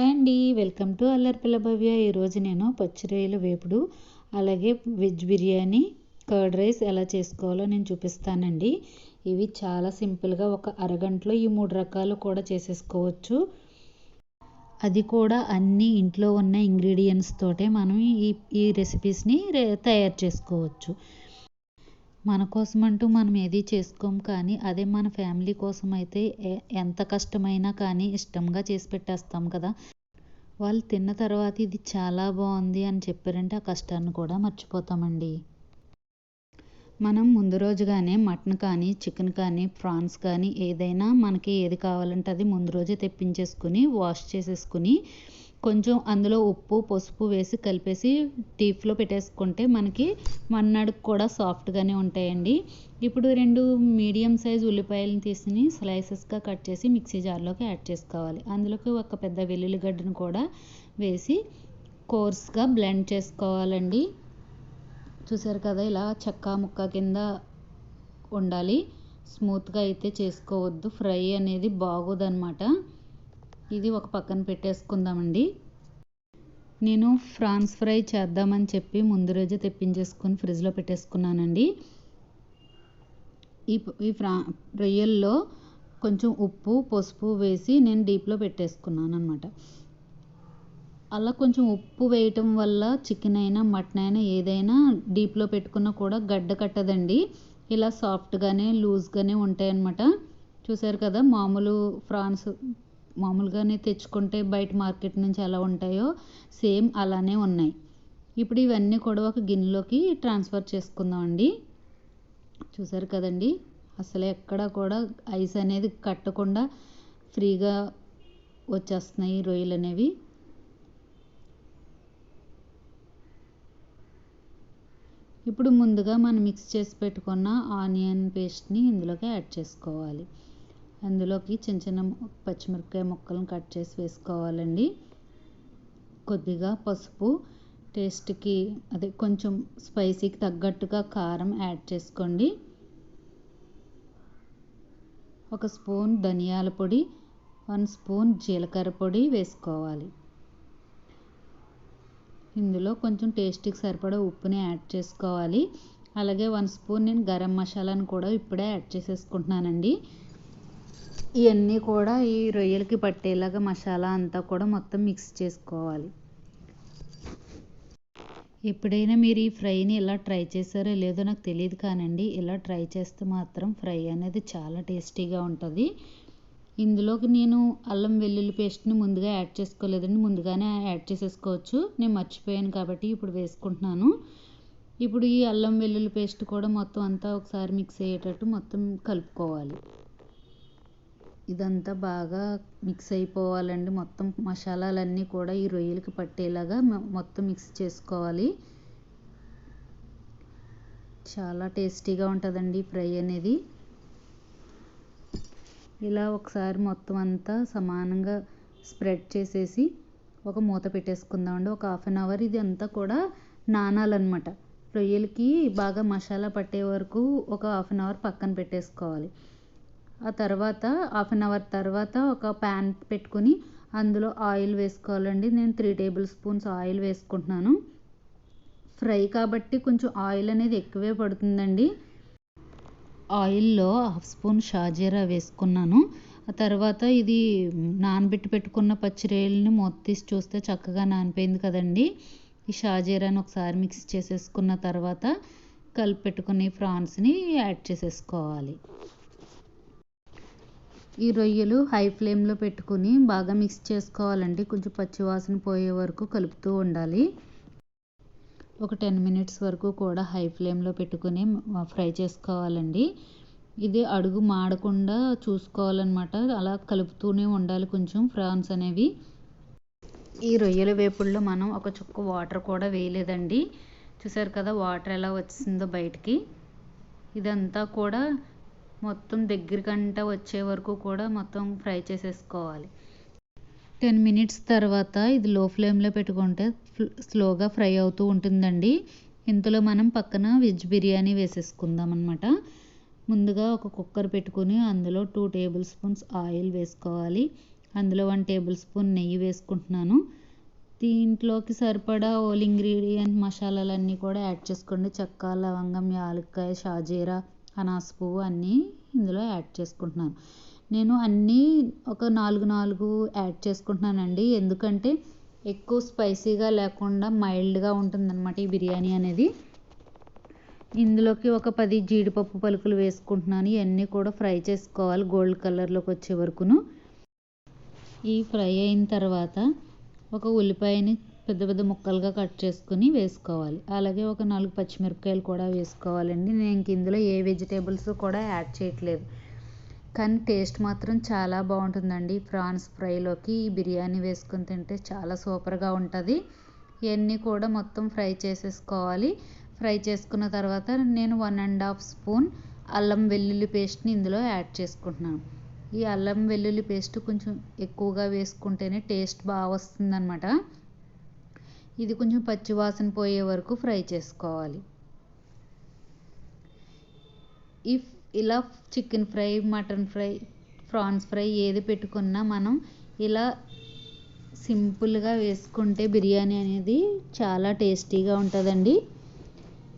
Hi అండి. Welcome to Allaripilla Bhavya. ఈరోజు నేను పచ్చిరొయ్యల వేపుడు అలాగే వెజ్ బిర్యానీ కర్డ్ రైస్ ఎలా చేసుకోవాలో నేను చూపిస్తానండి. ఇవి చాలా సింపుల్గా ఒక అరగంటలో ఈ మూడు రకాలు కూడా చేసేసుకోవచ్చు. అది కూడా అన్ని ఇంట్లో ఉన్న ఇంగ్రీడియంట్స్ తోటే మనం ఈ ఈ రెసిపీస్ని తయారు చేసుకోవచ్చు. మన కోసం అంటూ మనం ఏది చేసుకోం కానీ అదే మన ఫ్యామిలీ కోసం అయితే ఎంత కష్టమైనా కానీ ఇష్టంగా చేసి పెట్టేస్తాం కదా. వాళ్ళు తిన్న తర్వాత ఇది చాలా బాగుంది అని చెప్పారంటే ఆ కష్టాన్ని కూడా మర్చిపోతామండి. మనం ముందు రోజుగానే మటన్ కానీ చికెన్ కానీ ప్రాన్స్ కానీ ఏదైనా మనకి ఏది కావాలంటే అది ముందు రోజే తెప్పించేసుకుని వాష్ చేసేసుకుని కొంచెం అందులో ఉప్పు పసుపు వేసి కలిపేసి డీప్లో పెట్టేసుకుంటే మనకి మన్నాడుకు కూడా సాఫ్ట్గానే ఉంటాయండి. ఇప్పుడు రెండు మీడియం సైజ్ ఉల్లిపాయలను తీసి స్లైసెస్గా కట్ చేసి మిక్సీ జార్లోకి యాడ్ చేసుకోవాలి. అందులోకి ఒక పెద్ద వెల్లుల్లిగడ్డను కూడా వేసి కోర్స్గా బ్లెండ్ చేసుకోవాలండి. చూసారు కదా ఇలా చెక్క ముక్క కింద ఉండాలి. స్మూత్గా అయితే చేసుకోవద్దు. ఫ్రై అనేది బాగోదన్నమాట. ఇది ఒక పక్కన పెట్టేసుకుందామండి. నేను ఫ్రాన్స్ ఫ్రై చేద్దామని చెప్పి ముందు రోజే తెప్పించేసుకొని ఫ్రిడ్జ్లో పెట్టేసుకున్నానండి. ఈ ఈ ఫ్రా రొయ్యల్లో కొంచెం ఉప్పు పసుపు వేసి నేను డీప్లో పెట్టేసుకున్నాను అనమాట అలా కొంచెం ఉప్పు వేయటం వల్ల చికెన్ అయినా మటన్ అయినా ఏదైనా డీప్లో పెట్టుకున్నా కూడా గడ్డ కట్టదండి. ఇలా సాఫ్ట్గానే లూజ్గానే ఉంటాయన్నమాట. చూసారు కదా మామూలు ఫ్రాన్స్ మామూలుగానే తెచ్చుకుంటే బయట మార్కెట్ నుంచి ఎలా ఉంటాయో సేమ్ అలానే ఉన్నాయి. ఇప్పుడు ఇవన్నీ కూడా ఒక గిన్నెలోకి ట్రాన్స్ఫర్ చేసుకుందాం అండి. చూసారు కదండి? అసలు ఎక్కడ కూడా ఐస్ అనేది కట్టకుండా ఫ్రీగా వచ్చేస్తున్నాయి రొయ్యలు అనేవి. ఇప్పుడు ముందుగా మనం మిక్స్ చేసి పెట్టుకున్న ఆనియన్ పేస్ట్ని ఇందులోకి యాడ్ చేసుకోవాలి. అందులోకి చిన్న చిన్న పచ్చిమిరపకాయ ముక్కలను కట్ చేసి వేసుకోవాలండి. కొద్దిగా పసుపు టేస్ట్కి అదే కొంచెం స్పైసీకి తగ్గట్టుగా కారం యాడ్ చేసుకోండి. ఒక స్పూన్ ధనియాల పొడి వన్ స్పూన్ జీలకర్ర పొడి వేసుకోవాలి. ఇందులో కొంచెం టేస్ట్కి సరిపడా ఉప్పుని యాడ్ చేసుకోవాలి. అలాగే వన్ స్పూన్ నేను గరం మసాలాను కూడా ఇప్పుడే యాడ్ చేసేసుకుంటున్నానండి. ఇవన్నీ కూడా ఈ రొయ్యలకి పట్టేలాగా మసాలా అంతా కూడా మొత్తం మిక్స్ చేసుకోవాలి. ఎప్పుడైనా మీరు ఈ ఫ్రైని ఇలా ట్రై చేశారో లేదో నాకు తెలియదు కానండి ఇలా ట్రై చేస్తే మాత్రం ఫ్రై అనేది చాలా టేస్టీగా ఉంటుంది. ఇందులోకి నేను అల్లం వెల్లుల్లి పేస్ట్ని ముందుగా యాడ్ చేసుకోలేదండి ముందుగానే యాడ్ చేసేసుకోవచ్చు. నేను మర్చిపోయాను కాబట్టి ఇప్పుడు వేసుకుంటున్నాను. ఇప్పుడు ఈ అల్లం వెల్లుల్లి పేస్ట్ కూడా మొత్తం అంతా ఒకసారి మిక్స్ అయ్యేటట్టు మొత్తం కలుపుకోవాలి. ఇదంతా బాగా మిక్స్ అయిపోవాలండి. మొత్తం మసాలాలన్నీ కూడా ఈ రొయ్యలకి పట్టేలాగా మొత్తం మిక్స్ చేసుకోవాలి. చాలా టేస్టీగా ఉంటుందండి ఫ్రై అనేది. ఇలా ఒకసారి మొత్తం అంతా సమానంగా స్ప్రెడ్ చేసేసి ఒక మూత పెట్టేసుకుందామండి. ఒక హాఫ్ అన్ అవర్ ఇది అంతా కూడా నానాలన్నమాట. రొయ్యలకి బాగా మసాలా పట్టే వరకు ఒక హాఫ్ అన్ అవర్ పక్కన పెట్టేసుకోవాలి. ఆ తర్వాత హాఫ్ అన్ అవర్ తర్వాత ఒక ప్యాన్ పెట్టుకొని అందులో ఆయిల్ వేసుకోవాలండి. నేను త్రీ టేబుల్ స్పూన్స్ ఆయిల్ వేసుకుంటున్నాను. ఫ్రై కాబట్టి కొంచెం ఆయిల్ అనేది ఎక్కువే పడుతుందండి. ఆయిల్లో హాఫ్ స్పూన్ షాజీరా వేసుకున్నాను. ఆ తర్వాత ఇది నానబెట్టి పెట్టుకున్న పచ్చిరేయలని మూత తీసి చూస్తే చక్కగా నానిపోయింది కదండి. ఈ షాజీరాని ఒకసారి మిక్స్ చేసేసుకున్న తర్వాత కలిపి పెట్టుకుని ఫ్రాన్స్ని యాడ్ చేసేసుకోవాలి. ఈ రొయ్యలు హై ఫ్లేమ్లో పెట్టుకుని బాగా మిక్స్ చేసుకోవాలండి. కొంచెం పచ్చివాసన పోయే వరకు కలుపుతూ ఉండాలి. ఒక టెన్ మినిట్స్ వరకు కూడా హై ఫ్లేమ్లో పెట్టుకుని ఫ్రై చేసుకోవాలండి. ఇది అడుగు మాడకుండా చూసుకోవాలన్నమాట. అలా కలుపుతూనే ఉండాలి కొంచెం ఫ్రాన్స్ అనేవి. ఈ రొయ్యల వేపుల్లో మనం ఒక చుక్క వాటర్ కూడా వేయలేదండి. చూసారు కదా వాటర్ ఎలా వచ్చిందో బయటికి. ఇదంతా కూడా మొత్తం దగ్గరికంట వచ్చే వరకు కూడా మొత్తం ఫ్రై చేసేసుకోవాలి. టెన్ మినిట్స్ తర్వాత ఇది లో ఫ్లేమ్లో పెట్టుకుంటే స్లోగా ఫ్రై అవుతూ ఉంటుందండి. ఇంతలో మనం పక్కన వెజ్ బిర్యానీ వేసేసుకుందాం అనమాట ముందుగా ఒక కుక్కర్ పెట్టుకుని అందులో టూ టేబుల్ స్పూన్స్ ఆయిల్ వేసుకోవాలి. అందులో వన్ టేబుల్ స్పూన్ నెయ్యి వేసుకుంటున్నాను. దీంట్లోకి సరిపడా ఓల్ ఇంగ్రీడియంట్ మసాలాలన్నీ కూడా యాడ్ చేసుకోండి. చెక్క లవంగం యాలక్కాయ షాజీరా అనాస పువ్వు అన్నీ ఇందులో యాడ్ చేసుకుంటున్నాను. నేను అన్నీ ఒక నాలుగు నాలుగు యాడ్ చేసుకుంటున్నానండి. ఎందుకంటే ఎక్కువ స్పైసీగా లేకుండా మైల్డ్గా ఉంటుందన్నమాట ఈ బిర్యానీ అనేది. ఇందులోకి ఒక పది జీడిపప్పు పలుకులు వేసుకుంటున్నాను. ఇవన్నీ కూడా ఫ్రై చేసుకోవాలి గోల్డ్ కలర్లోకి వచ్చే వరకును. ఈ ఫ్రై అయిన తర్వాత ఒక ఉల్లిపాయని పెద్ద పెద్ద ముక్కలుగా కట్ చేసుకుని వేసుకోవాలి. అలాగే ఒక నాలుగు పచ్చిమిరపకాయలు కూడా వేసుకోవాలండి. నేను ఇంక ఇందులో ఏ వెజిటేబుల్స్ కూడా యాడ్ చేయట్లేదు. కానీ టేస్ట్ మాత్రం చాలా బాగుంటుందండి. ప్రాన్స్ ఫ్రైలోకి ఈ బిర్యానీ వేసుకుని తింటే చాలా సూపర్గా ఉంటుంది. ఇవన్నీ కూడా మొత్తం ఫ్రై చేసేసుకోవాలి. ఫ్రై చేసుకున్న తర్వాత నేను వన్ అండ్ హాఫ్ స్పూన్ అల్లం వెల్లుల్లి పేస్ట్ని ఇందులో యాడ్ చేసుకుంటున్నాను. ఈ అల్లం వెల్లుల్లి పేస్ట్ కొంచెం ఎక్కువగా వేసుకుంటేనే టేస్ట్ బాగా వస్తుందన్నమాట. ఇది కొంచెం పచ్చివాసన పోయే వరకు ఫ్రై చేసుకోవాలి. ఇఫ్ ఇలా chicken fry mutton fry prawns fry ఏది పెట్టుకున్నా మనం ఇలా సింపుల్గా వేసుకుంటే బిర్యానీ అనేది చాలా టేస్టీగా ఉంటుందండి.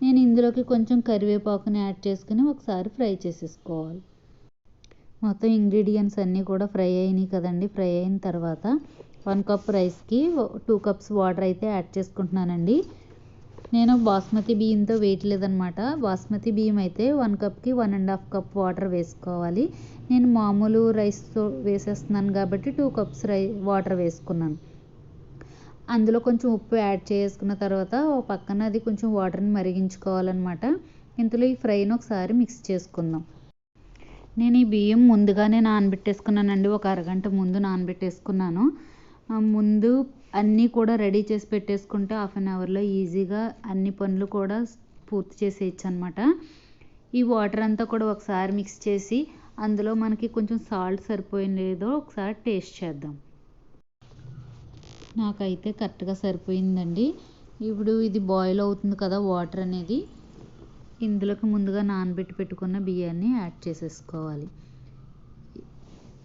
నేను ఇందులోకి కొంచెం కరివేపాకుని యాడ్ చేసుకుని ఒకసారి ఫ్రై చేసేసుకోవాలి. మొత్తం ఇంగ్రీడియంట్స్ అన్నీ కూడా ఫ్రై అయినాయి కదండి. ఫ్రై అయిన తర్వాత వన్ కప్ రైస్కి టూ కప్స్ వాటర్ అయితే యాడ్ చేసుకుంటున్నానండి. నేను బాస్మతి బియ్యంతో వేయట్లేదనమాట బాస్మతి బియ్యం అయితే one కప్కి one and half cup water వేసుకోవాలి. నేను మామూలు రైస్తో వేసేస్తున్నాను కాబట్టి టూ కప్స్ రై వాటర్ వేసుకున్నాను. అందులో కొంచెం ఉప్పు యాడ్ చేసుకున్న తర్వాత పక్కన అది కొంచెం వాటర్ని మరిగించుకోవాలన్నమాట. ఇందులో ఈ ఫ్రైని ఒకసారి మిక్స్ చేసుకుందాం. నేను ఈ బియ్యం ముందుగానే నానబెట్టేసుకున్నానండి. ఒక అరగంట ముందు నానబెట్టేసుకున్నాను. ముందు అన్నీ కూడా రెడీ చేసి పెట్టేసుకుంటే హాఫ్ అన్ అవర్లో ఈజీగా అన్ని పనులు కూడా పూర్తి చేసేయచ్చు అనమాట ఈ వాటర్ అంతా కూడా ఒకసారి మిక్స్ చేసి అందులో మనకి కొంచెం సాల్ట్ సరిపోయిందో ఒకసారి టేస్ట్ చేద్దాం. నాకైతే కరెక్ట్గా సరిపోయిందండి. ఇప్పుడు ఇది బాయిల్ అవుతుంది కదా వాటర్ అనేది. ఇందులోకి ముందుగా నానబెట్టి పెట్టుకున్న బియ్యాన్ని యాడ్ చేసేసుకోవాలి.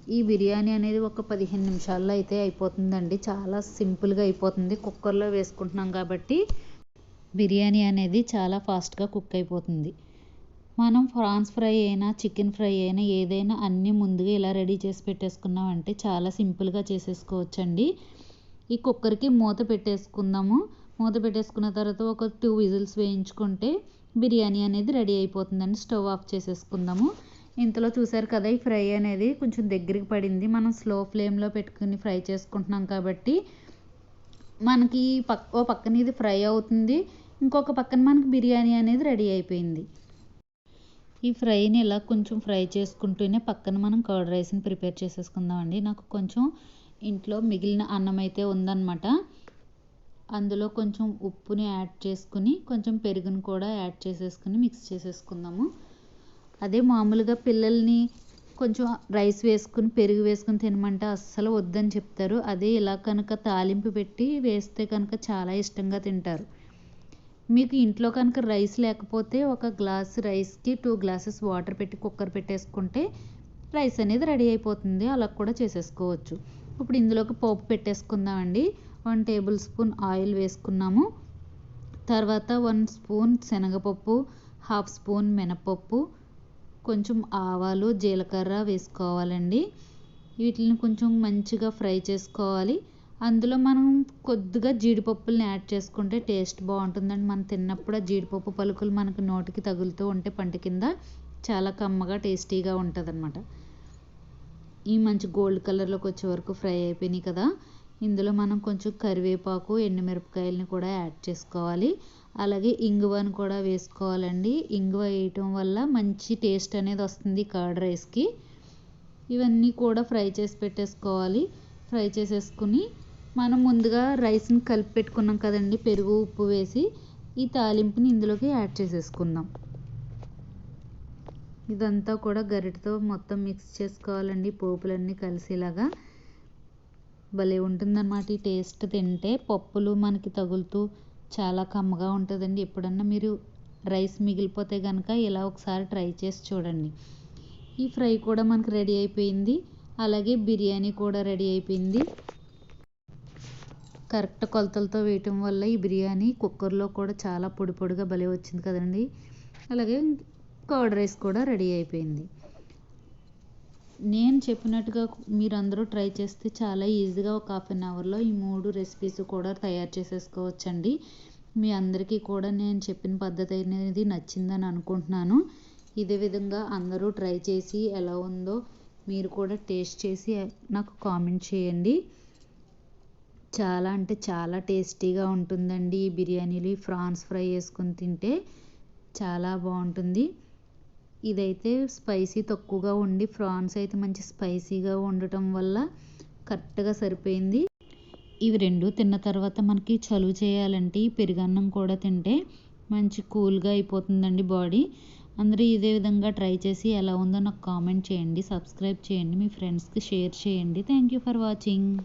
ఈ బిర్యానీ అనేది ఒక పదిహేను నిమిషాల్లో అయితే అయిపోతుందండి. చాలా సింపుల్గా అయిపోతుంది. కుక్కర్లో వేసుకుంటున్నాం కాబట్టి బిర్యానీ అనేది చాలా ఫాస్ట్గా కుక్ అయిపోతుంది. మనం ఫ్రాన్స్ ఫ్రై అయినా చికెన్ ఫ్రై అయినా ఏదైనా అన్నీ ముందుగా ఇలా రెడీ చేసి పెట్టేసుకున్నామంటే చాలా సింపుల్గా చేసేసుకోవచ్చండి. ఈ కుక్కర్కి మూత పెట్టేసుకుందాము. మూత పెట్టేసుకున్న తర్వాత ఒక టూ విజిల్స్ వేయించుకుంటే బిర్యానీ అనేది రెడీ అయిపోతుందండి. స్టవ్ ఆఫ్ చేసేసుకుందాము. ఇంతలో చూసారు కదా ఈ ఫ్రై అనేది కొంచెం దగ్గరికి పడింది. మనం స్లో ఫ్లేమ్లో పెట్టుకుని ఫ్రై చేసుకుంటున్నాం కాబట్టి మనకి పక్ ఓ పక్కన ఇది ఫ్రై అవుతుంది. ఇంకొక పక్కన మనకి బిర్యానీ అనేది రెడీ అయిపోయింది. ఈ ఫ్రైని ఇలా కొంచెం ఫ్రై చేసుకుంటూనే పక్కన మనం కర్డ్ రైస్ని ప్రిపేర్ చేసేసుకుందామండి నాకు కొంచెం ఇంట్లో మిగిలిన అన్నం అయితే ఉందన్నమాట. అందులో కొంచెం ఉప్పుని యాడ్ చేసుకుని కొంచెం పెరుగును కూడా యాడ్ చేసేసుకుని మిక్స్ చేసేసుకుందాము. అదే మామూలుగా పిల్లల్ని కొంచెం రైస్ వేసుకుని పెరుగు వేసుకుని తినమంటే అస్సలు వద్దని చెప్తారు. అదే ఇలా కనుక తాలింపు పెట్టి వేస్తే కనుక చాలా ఇష్టంగా తింటారు. మీకు ఇంట్లో కనుక రైస్ లేకపోతే ఒక గ్లాస్ రైస్కి టూ గ్లాసెస్ వాటర్ పెట్టి కుక్కర్ పెట్టేసుకుంటే రైస్ అనేది రెడీ అయిపోతుంది. అలా కూడా చేసేసుకోవచ్చు. ఇప్పుడు ఇందులోకి పోపు పెట్టేసుకుందామండి. వన్ టేబుల్ స్పూన్ ఆయిల్ వేసుకున్నాము. తర్వాత వన్ స్పూన్ శనగపప్పు హాఫ్ స్పూన్ మినపప్పు కొంచెం ఆవాలు జీలకర్ర వేసుకోవాలండి. వీటిని కొంచెం మంచిగా ఫ్రై చేసుకోవాలి. అందులో మనం కొద్దిగా జీడిపప్పుల్ని యాడ్ చేసుకుంటే టేస్ట్ బాగుంటుందండి. మనం తిన్నప్పుడు ఆ జీడిపప్పు పలుకులు మనకు నోటికి తగులుతూ ఉంటే పంట కింద చాలా కమ్మగా టేస్టీగా ఉంటుంది అనమాట ఈ మంచి గోల్డ్ కలర్లోకి వచ్చే వరకు ఫ్రై అయిపోయినాయి కదా. ఇందులో మనం కొంచెం కరివేపాకు ఎండుమిరపకాయలని కూడా యాడ్ చేసుకోవాలి. అలాగే ఇంగువను కూడా వేసుకోవాలండి. ఇంగువ వేయటం వల్ల మంచి టేస్ట్ అనేది వస్తుంది కర్డ్ రైస్కి. ఇవన్నీ కూడా ఫ్రై చేసి పెట్టేసుకోవాలి. ఫ్రై చేసేసుకుని మనం ముందుగా రైస్ని కలిపి పెట్టుకున్నాం కదండి పెరుగు ఉప్పు వేసి ఈ తాలింపుని ఇందులోకి యాడ్ చేసేసుకుందాం. ఇదంతా కూడా గరిటతో మొత్తం మిక్స్ చేసుకోవాలండి పోపులన్నీ కలిసేలాగా. భలే ఉంటుందన్నమాట ఈ టేస్ట్. తింటే పప్పులు మనకి తగులుతూ చాలా కమ్మగా ఉంటుందండి. ఎప్పుడన్నా మీరు రైస్ మిగిలిపోతే కనుక ఇలా ఒకసారి ట్రై చేసి చూడండి. ఈ ఫ్రై కూడా మనకు రెడీ అయిపోయింది. అలాగే బిర్యానీ కూడా రెడీ అయిపోయింది. కరెక్ట్ కొలతలతో వేయటం వల్ల ఈ బిర్యానీ కుక్కర్లో కూడా చాలా పొడి పొడిగా భలే వచ్చింది కదండి. అలాగే కర్డ్ రైస్ కూడా రెడీ అయిపోయింది. నేను చెప్పినట్టుగా మీరందరూ ట్రై చేస్తే చాలా ఈజీగా ఒక హాఫ్ అన్ అవర్లో ఈ మూడు రెసిపీస్ కూడా తయారు చేసేసుకోవచ్చండి. మీ అందరికీ కూడా నేను చెప్పిన పద్ధతి అనేది నచ్చిందని అనుకుంటున్నాను. ఇదే విధంగా అందరూ ట్రై చేసి ఎలా ఉందో మీరు కూడా టేస్ట్ చేసి నాకు కామెంట్ చేయండి. చాలా అంటే చాలా టేస్టీగా ఉంటుందండి ఈ బిర్యానీలు. ఫ్రాన్స్ ఫ్రై వేసుకొని తింటే చాలా బాగుంటుంది. ఇదైతే స్పైసీ తక్కువగా ఉండి ఫ్రాన్స్ అయితే మంచి స్పైసీగా ఉండటం వల్ల కరెక్ట్గా సరిపోయింది. ఇవి రెండు తిన్న తర్వాత మనకి చలువ చేయాలంటే ఈ పెరుగన్నం కూడా తింటే మంచి కూల్గా అయిపోతుందండి బాడీ. అందరూ ఇదే విధంగా ట్రై చేసి ఎలా ఉందో నాకు కామెంట్ చేయండి సబ్స్క్రైబ్ చేయండి మీ ఫ్రెండ్స్కి షేర్ చేయండి. Thank you for watching.